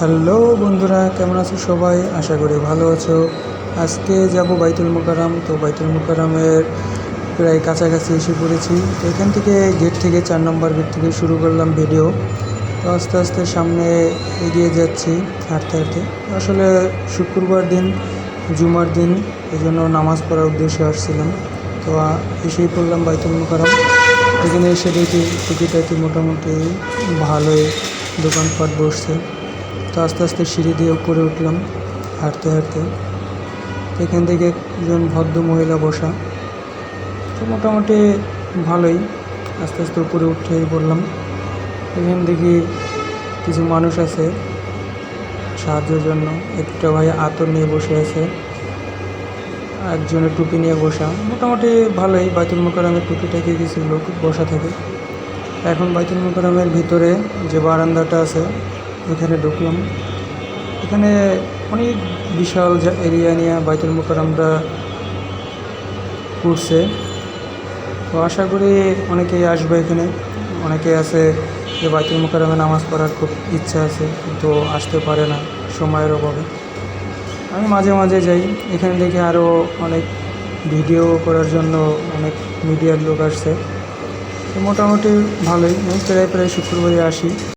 Hello বন্ধুরা, কেমন আছো সবাই? আশা করি ভালো আছো। আজকে যাব বাইতুল মোকারাম তো বাইতুল মোকারামের প্রায় কাছাকাছি এসে পড়েছি। তো এখান থেকে গেট থেকে চার নম্বর গেট থেকে শুরু করলাম ভিডিও তো আস্তে আস্তে সামনে এগিয়ে যাচ্ছি হাঁটতে হাঁটতে। আসলে শুক্রবার দিন, জুমার দিন এই জন্য নামাজ পড়ার উদ্দেশ্যে আসছিলাম। তো এসেই পড়লাম বাইতুল মোকারাম এখানে এসে দেখি টিকিটাকি মোটামুটি ভালোই দোকানপাট বসছে। তো আস্তে আস্তে সিঁড়ি দিয়ে উপরে উঠলাম, হাঁটতে হাঁটতে। এখান থেকে একজন ভদ্র মহিলা বসা। তো মোটামুটি ভালোই, আস্তে আস্তে উপরে উঠেই বললাম, এখান থেকে কিছু মানুষ আছে সাহায্যের জন্য। একটা ভাই আতর নিয়ে বসে আছে, একজনের টুপি নিয়ে বসা। মোটামুটি ভালোই, বাইতুল মোকারমের টুপিটাকে কিছু লোক বসা থাকে। এখন বাইতুল মোকারমের ভিতরে যে বারান্দাটা আছে ওখানে ঢুকলাম। এখানে অনেক বিশাল এরিয়া নিয়ে বাইতুল মোকারমটা ঘুরছে। তো আশা করি অনেকেই আসবে এখানে। অনেকে আছে যে বাইতুল মোকারমে নামাজ পড়ার খুব ইচ্ছা আছে, কিন্তু আসতে পারে না সময়ের অভাবে। আমি মাঝে মাঝে যাই। এখানে দেখে আরও অনেক ভিডিও করার জন্য অনেক মিডিয়ার লোক আসছে। মোটামুটি ভালোই। আমি প্রায় প্রায় শুক্রবারে আসি।